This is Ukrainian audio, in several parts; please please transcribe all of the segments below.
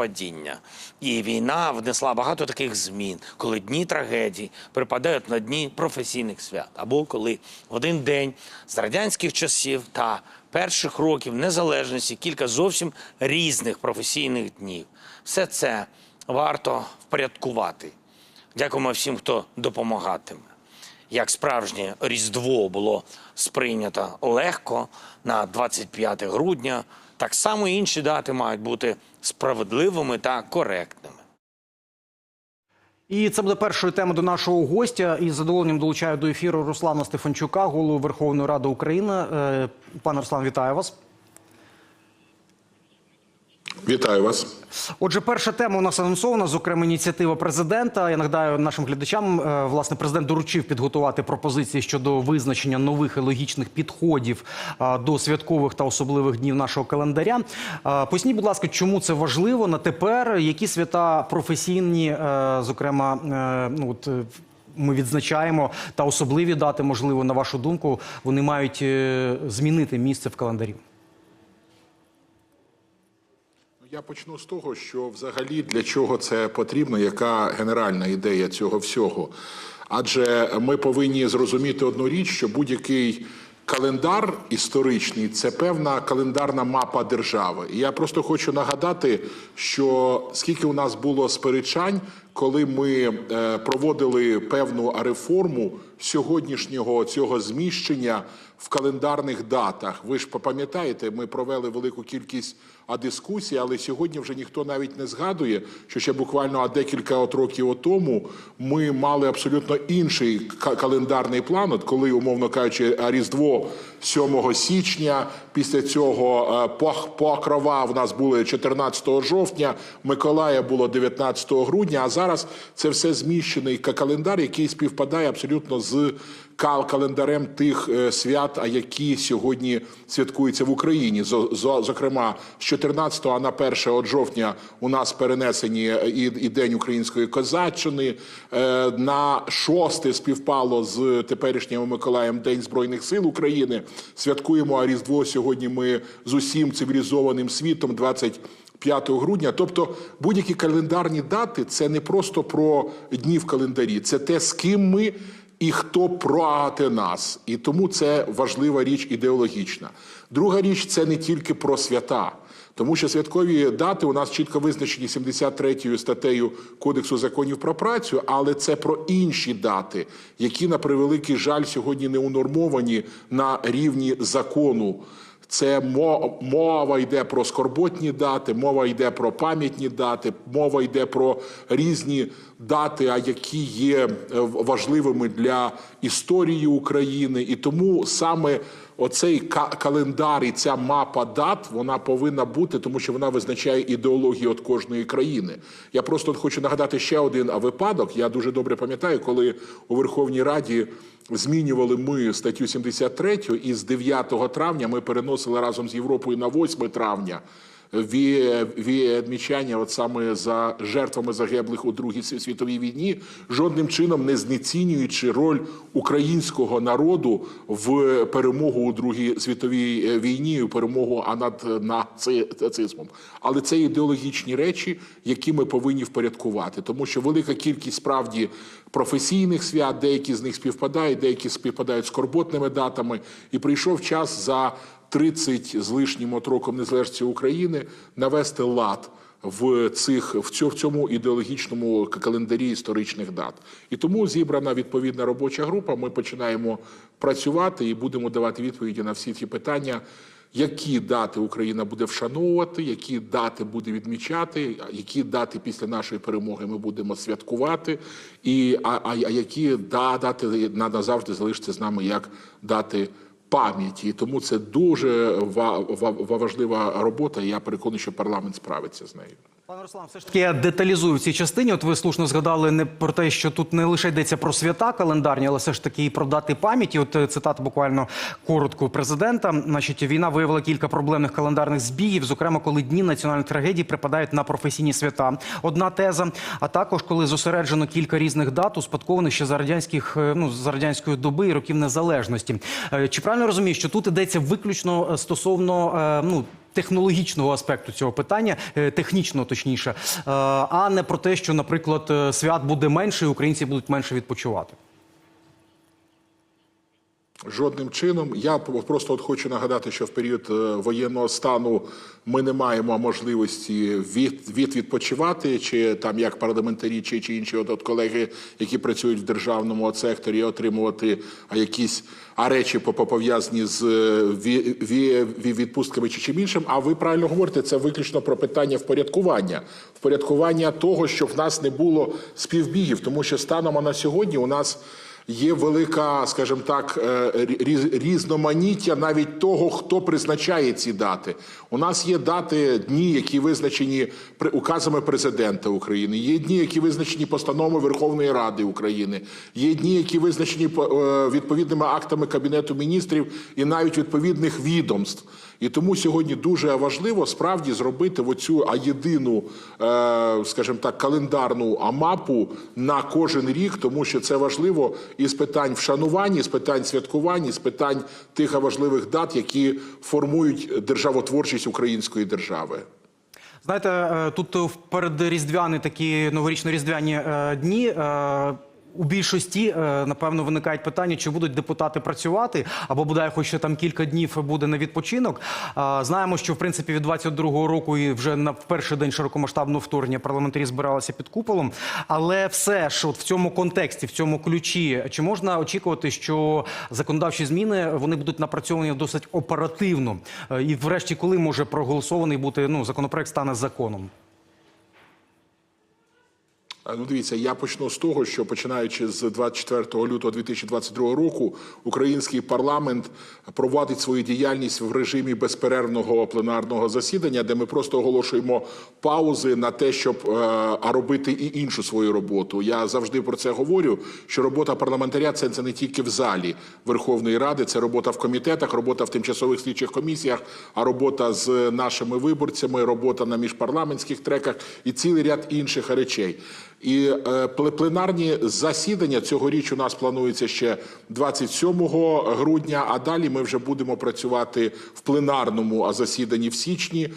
співпадіння. І війна внесла багато таких змін, коли дні трагедій припадають на дні професійних свят, або коли в один день з радянських часів та перших років незалежності кілька зовсім різних професійних днів. Все це варто впорядкувати. Дякуємо всім, хто допомагатиме. Як справжнє Різдво було сприйнято легко на 25 грудня, так само і інші дати мають бути справедливими та коректними. І це буде першою темою до нашого гостя. І з задоволенням долучаю до ефіру Руслана Стефанчука, голову Верховної Ради України. Е, Пане Руслан, вітаю вас. Вітаю вас. Отже, перша тема у нас анонсована, зокрема, ініціатива президента. Я нагадаю нашим глядачам, е, власне, президент доручив підготувати пропозиції щодо визначення нових і логічних підходів е, до святкових та особливих днів нашого календаря. Е, Поясніть, будь ласка, чому це важливо на тепер? Які свята професійні, зокрема, ну от. Ми відзначаємо та особливі дати, можливо, на вашу думку, вони мають змінити місце в календарі. Я почну з того, що взагалі для чого це потрібно, яка генеральна ідея цього всього. Адже ми повинні зрозуміти одну річ, що будь-який календар історичний це певна календарна мапа держави. І я просто хочу нагадати, що скільки у нас було сперечань, коли ми е, проводили певну реформу сьогоднішнього цього зміщення в календарних датах. Ви ж пам'ятаєте, ми провели велику кількість дискусій, але сьогодні вже ніхто навіть не згадує, що ще буквально декілька от років тому ми мали абсолютно інший календарний план, от коли, умовно кажучи, Різдво 7 січня, після цього е, Покрова в нас були 14 жовтня, Миколая було 19 грудня, а зараз це все зміщений ка- календар, який співпадає абсолютно з календарем тих е, свят, а які сьогодні святкуються в Україні. Зо- зо- Зокрема, з 14 а на 1 от жовтня у нас перенесені е, і, і День української козаччини. Е, На 6 співпало з теперішнім Миколаєм День Збройних сил України. Святкуємо а Різдво сьогодні. Ми з усім цивілізованим світом 20 5 грудня. Тобто будь-які календарні дати це не просто про дні в календарі, це те, з ким ми і хто проти нас. І тому це важлива річ ідеологічна. Друга річ це не тільки про свята. Тому що святкові дати у нас чітко визначені 73 статтею Кодексу законів про працю, але це про інші дати, які на превеликий жаль сьогодні не унормовані на рівні закону. Це мо- мова йде про скорботні дати, мова йде про пам'ятні дати, мова йде про різні дати, а які є е, важливими для історії України. І тому саме оцей календар і ця мапа дат вона повинна бути, тому що вона визначає ідеологію от кожної країни. Я просто хочу нагадати ще один випадок. Я дуже добре пам'ятаю, коли у Верховній Раді змінювали ми статтю 73 і з 9 травня ми переносили разом з Європою на 8 травня відмічання от саме за жертвами загиблих у Другій світовій війні, жодним чином не знецінюючи роль українського народу в перемогу у Другій світовій е, війні, і перемогу а над наци- нацизмом. Але це ідеологічні речі, які ми повинні впорядкувати, тому що велика кількість справді професійних свят, деякі з них співпадають, деякі співпадають з скорботними датами, і прийшов час за 30 з лишнім от роком незалежності України навести лад в цих в цьому, ідеологічному календарі історичних дат. І тому зібрана відповідна робоча група. Ми починаємо працювати і будемо давати відповіді на всі ті питання. Які дати Україна буде вшановувати, які дати буде відмічати, які дати після нашої перемоги ми будемо святкувати, і а, а, а які да- дати на- назавжди залишаться з нами як дати пам'яті. Тому це дуже ва- ва- ва- важлива робота. і Я переконаний, що парламент справиться з нею. Пане Руслан, все ж таки я деталізую в цій частині. От ви слушно згадали не про те, що тут не лише йдеться про свята календарні, але все ж таки і про дати пам'яті. От е, цитата буквально коротко президента. Значить, війна виявила кілька проблемних календарних збігів, зокрема, коли дні національної трагедії припадають на професійні свята. Одна теза. А також коли зосереджено кілька різних дат, успадкованих ще за радянських е, ну з радянської доби і років незалежності. Е, Чи правильно розумію, що тут йдеться виключно стосовно ну технологічного аспекту цього питання, технічно технічного точніше, е, а не про те, що, наприклад, е, свят буде менше, і українці будуть менше відпочивати. Жодним чином. Я просто от хочу нагадати, що в період е, воєнного стану ми не маємо можливості від, від відпочивати, чи там як парламентарі, чи, чи інші от, от колеги, які працюють в державному секторі, отримувати якісь а речі по- по- пов'язані з е, ві- відпустками чи чим іншим. А ви правильно говорите, це виключно про питання впорядкування, впорядкування того, щоб в нас не було співбігів, тому що станом на сьогодні у нас. Є велика, скажімо так, е, різ- різноманіття навіть того, хто призначає ці дати. У нас є дати дні, які визначені указами президента України. Є дні, які визначені постановами Верховної Ради України. Є дні, які визначені е, відповідними актами Кабінету міністрів і навіть відповідних відомств. І тому сьогодні дуже важливо справді зробити оцю а єдину, е, скажімо так, календарну амапу на кожен рік, тому що це важливо і з питань вшанувань, із питань святкування, із питань тих важливих дат, які формують державотворчість української держави. Знаєте, е, тут в передріздвяні такі новорічно-різдвяні е, дні. Е, У більшості е, напевно виникають питання, чи будуть депутати працювати, або бодай хоч там кілька днів буде на відпочинок. Знаємо, що в принципі від 22-го року і вже на перший день широкомасштабного вторгнення парламентарі збиралися під куполом. Але все ж от в цьому контексті, в цьому ключі, чи можна очікувати, що законодавчі зміни вони будуть напрацьовані досить оперативно? Е, І врешті, коли може проголосований бути ну законопроект стане законом? Ну, дивіться, я почну з того, що починаючи з 24 лютого 2022 року, український парламент проводить свою діяльність в режимі безперервного пленарного засідання, де ми просто оголошуємо паузи на те, щоб е, а робити і іншу свою роботу. Я завжди про це говорю. Що робота парламентаря це, це не тільки в залі Верховної Ради, це робота в комітетах, робота в тимчасових слідчих комісіях, а робота з нашими виборцями, робота на міжпарламентських треках і цілий ряд інших речей. І е, пле- пленарні засідання цьогоріч у нас планується ще 27 грудня, а далі ми вже будемо працювати в пленарному засіданні в січні.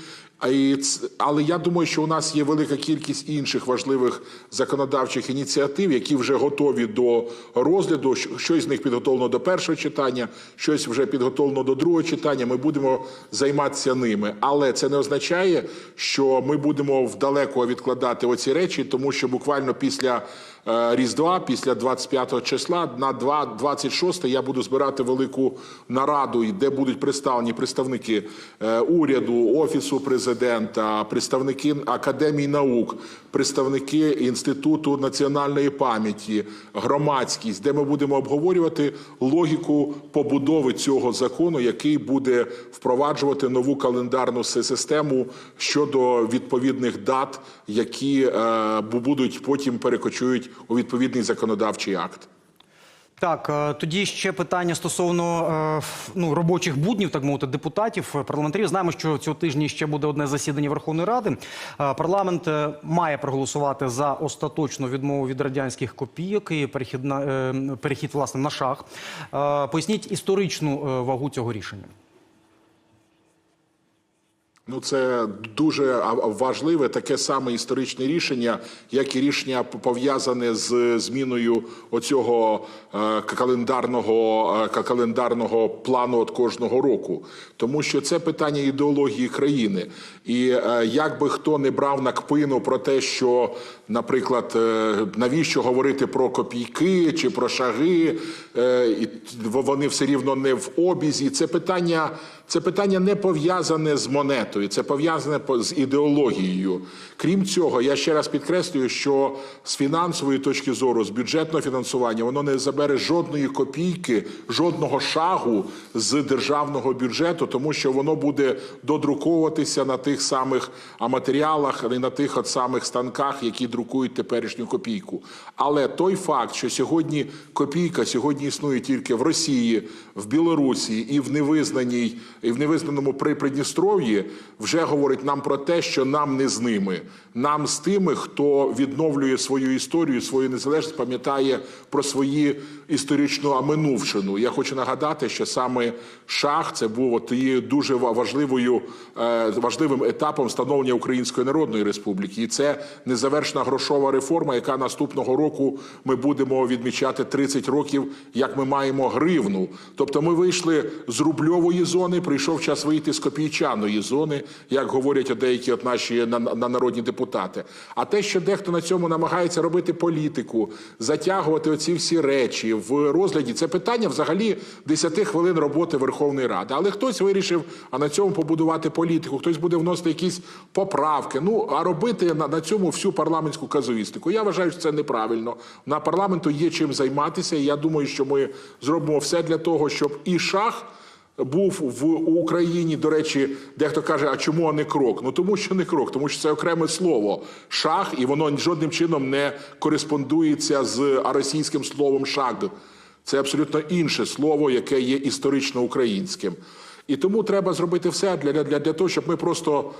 Але я думаю, що у нас є велика кількість інших важливих законодавчих ініціатив, які вже готові до розгляду. Щось з них підготовлено до першого читання, щось вже підготовлено до другого читання. Ми будемо займатися ними. Але це не означає, що ми будемо вдалеко відкладати оці речі, тому що буквально після Різдва, після 25 числа, на 2 26 я буду збирати велику нараду, де будуть представлені представники е, уряду, офісу президента, представники академії наук, представники інституту національної пам'яті, громадськість, де ми будемо обговорювати логіку побудови цього закону, який буде впроваджувати нову календарну систему щодо відповідних дат, які е, бу- будуть потім перекочують у відповідний законодавчий акт. Так, е, тоді ще питання стосовно е, ну, робочих буднів, так мовити, депутатів, е, парламентарів. Знаємо, що цього тижня ще буде одне засідання Верховної Ради. Парламент має проголосувати за остаточну відмову від радянських копійок і перехід, на, перехід власне, на шах. Поясніть історичну вагу цього рішення. Ну, це дуже важливе таке саме історичне рішення, як і рішення пов'язане з зміною оцього е, календарного е, календарного плану от кожного року, тому що це питання ідеології країни. І е, як би хто не брав на кпину про те, що, наприклад, навіщо говорити про копійки чи про шаги, і вони все рівно не в обізі. Це питання. Це питання не пов'язане з монетою, це пов'язане по- з ідеологією. Крім цього, я ще раз підкреслюю, що з фінансової точки зору, з бюджетного фінансування, воно не забере жодної копійки, жодного шагу з державного бюджету, тому що воно буде додруковуватися на тих самих а, матеріалах, і на тих от самих станках, які друкують теперішню копійку. Але той факт, що сьогодні копійка сьогодні існує тільки в Росії, в Білорусі і в невизнаній і в невизнаному при Придністров'ї вже говорить нам про те, що нам не з ними, нам з тими, хто відновлює свою історію, свою незалежність, пам'ятає про свої історичну минувшину. Я хочу нагадати, що саме шах це був тією дуже важливою е, важливим етапом становлення Української Народної Республіки, і це незавершена грошова реформа, яка наступного року ми будемо відмічати 30 років, як ми маємо гривну. Тобто ми вийшли з рубльової зони, прийшов час вийти з копійчаної зони, як говорять деякі от наші на, на народні депутати. А те, що дехто на цьому намагається робити політику, затягувати оці всі речі в розгляді, це питання взагалі 10 хвилин роботи Верховної Ради. Але хтось вирішив, а на цьому побудувати політику, хтось буде вносити якісь поправки. Ну а робити на, на цьому всю парламентську казуїстику. Я вважаю, що це неправильно. На парламенту є чим займатися. І я думаю, що ми зробимо все для того, щоб і шах. Був в Україні, до речі, дехто каже, а чому не крок? Ну тому що не крок, тому що це окреме слово шах, і воно жодним чином не кореспондується з російським словом шаг. Це абсолютно інше слово, яке є історично українським. І тому треба зробити все для, для, для того, щоб ми просто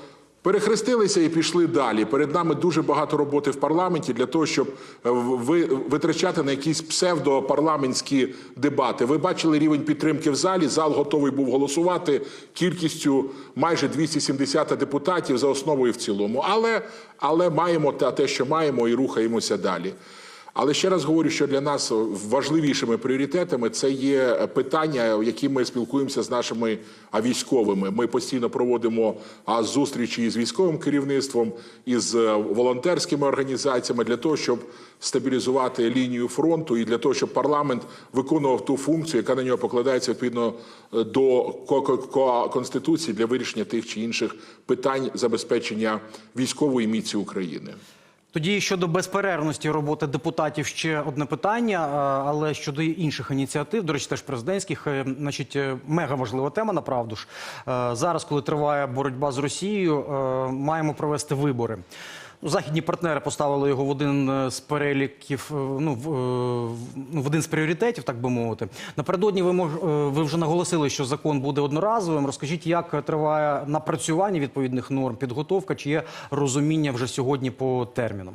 перехрестилися і пішли далі. Перед нами дуже багато роботи в парламенті для того, щоб е, ви, витрачати на якісь псевдопарламентські дебати. Ви бачили рівень підтримки в залі. Зал готовий був голосувати кількістю майже 270 депутатів за основу і в цілому. Але, але маємо те, що маємо, і рухаємося далі. Але ще раз говорю, що для нас важливішими пріоритетами це є питання, які ми спілкуємося з нашими військовими. Ми постійно проводимо зустрічі із військовим керівництвом, із е, волонтерськими організаціями для того, щоб стабілізувати лінію фронту, і для того, щоб парламент виконував ту функцію, яка на нього покладається відповідно е, до ко- ко- ко- конституції для вирішення тих чи інших питань забезпечення військової міці України. Тоді щодо безперервності роботи депутатів ще одне питання, е, але щодо інших ініціатив, до речі, теж президентських, е, значить, е, мега важлива тема, направду ж. Зараз, коли триває боротьба з Росією, маємо провести вибори. Ну, Західні партнери поставили його в один е, з переліків, е, ну в, е, ну, в один з пріоритетів, так би мовити. Напередодні ви мож, ви вже наголосили, що закон буде одноразовим. Розкажіть, як триває напрацювання відповідних норм, підготовка, чи є розуміння вже сьогодні по термінам?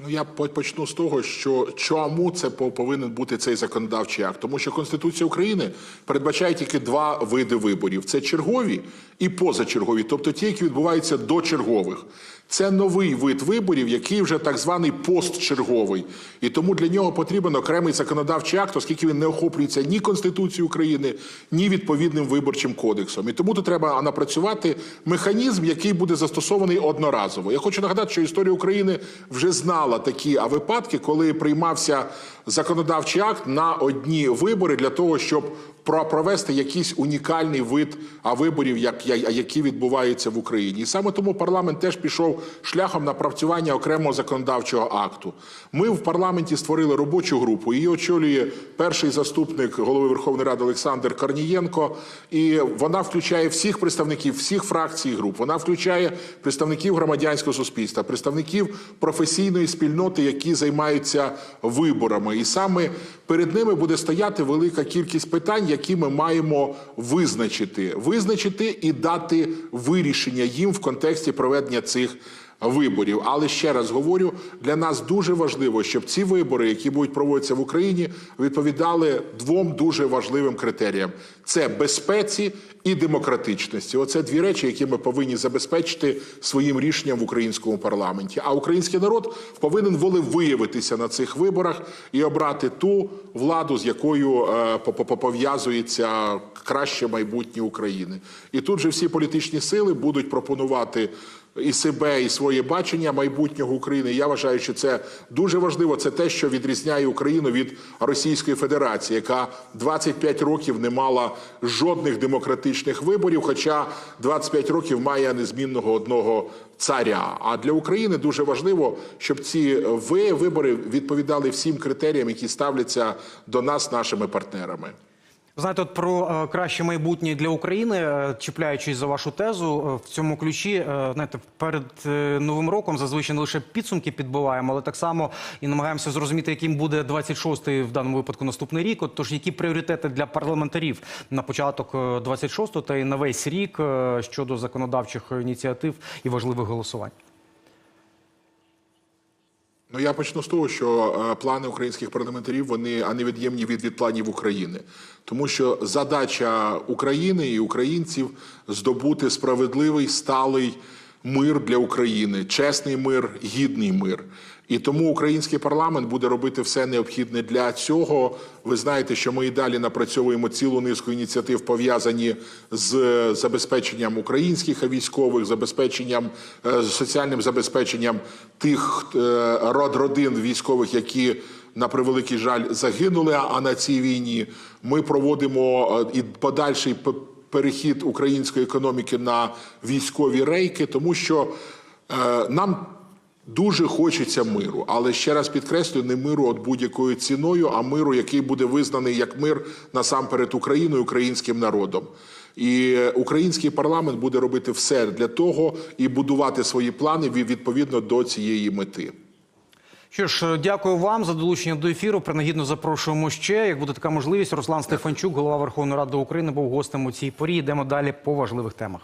Ну, я почну з того, що чому це по- повинен бути цей законодавчий акт. Тому що Конституція України передбачає тільки два види виборів: це чергові і позачергові, тобто ті, які відбуваються до чергових. Це новий вид виборів, який вже так званий постчерговий. І тому для нього потрібен окремий законодавчий акт, оскільки він не охоплюється ні Конституцією України, ні відповідним виборчим кодексом. І тому тут треба напрацювати механізм, який буде застосований одноразово. Я хочу нагадати, що історія України вже знала такі а, випадки, коли приймався законодавчий акт на одні вибори для того, щоб провести якийсь унікальний вид виборів, як, які відбуваються в Україні. І саме тому парламент теж пішов шляхом напрацювання окремого законодавчого акту. Ми в парламенті створили робочу групу. Її очолює перший заступник голови Верховної Ради Олександр Корнієнко. І вона включає всіх представників, всіх фракцій і груп. Вона включає представників громадянського суспільства, представників професійної спільноти, які займаються виборами. І саме перед ними буде стояти велика кількість питань, які ми маємо визначити, визначити і дати вирішення їм в контексті проведення цих виборів. Але ще раз говорю, для нас дуже важливо, щоб ці вибори, які будуть проводитися в Україні, відповідали двом дуже важливим критеріям: це безпеці і демократичності. Оце дві речі, які ми повинні забезпечити своїм рішенням в українському парламенті. А український народ повинен волевиявитися на цих виборах і обрати ту владу, з якою е, по- по- пов'язується краще майбутнє України. І тут же всі політичні сили будуть пропонувати і себе, і своє бачення майбутнього України. Я вважаю, що це дуже важливо. Це те, що відрізняє Україну від Російської Федерації, яка 25 років не мала жодних демократичних виборів, хоча 25 років має незмінного одного царя. А для України дуже важливо, щоб ці вибори відповідали всім критеріям, які ставляться до нас нашими партнерами. Знаєте, от про е, краще майбутнє для України, е, чіпляючись за вашу тезу, е, в цьому ключі, знаєте, перед новим роком зазвичай не лише підсумки підбиваємо, але так само і намагаємося зрозуміти, яким буде 26-й в даному випадку наступний рік. От тож які пріоритети для парламентарів на початок е, 26-го та й на весь рік щодо законодавчих ініціатив і важливих голосувань. Ну я почну з того, що е, плани українських парламентарів вони а невід'ємні від, від планів України, тому що задача України і українців здобути справедливий сталий мир для України, чесний мир, гідний мир. І тому український парламент буде робити все необхідне для цього. Ви знаєте, що ми і далі напрацьовуємо цілу низку ініціатив, пов'язані з забезпеченням українських військових, забезпеченням е, соціальним забезпеченням тих е, род родин військових, які на превеликий жаль загинули. А на цій війні ми проводимо е, і подальший перехід української економіки на військові рейки, тому що е, нам. Дуже хочеться миру, але ще раз підкреслюю, не миру от будь-якою ціною, а миру, який буде визнаний як мир насамперед Україною, українським народом. І український парламент буде робити все для того і будувати свої плани від- відповідно до цієї мети. Що ж, дякую вам за долучення до ефіру. Принагідно запрошуємо ще. Як буде така можливість, Руслан Стефанчук, голова Верховної Ради України, був гостем у цій порі. Йдемо далі по важливих темах.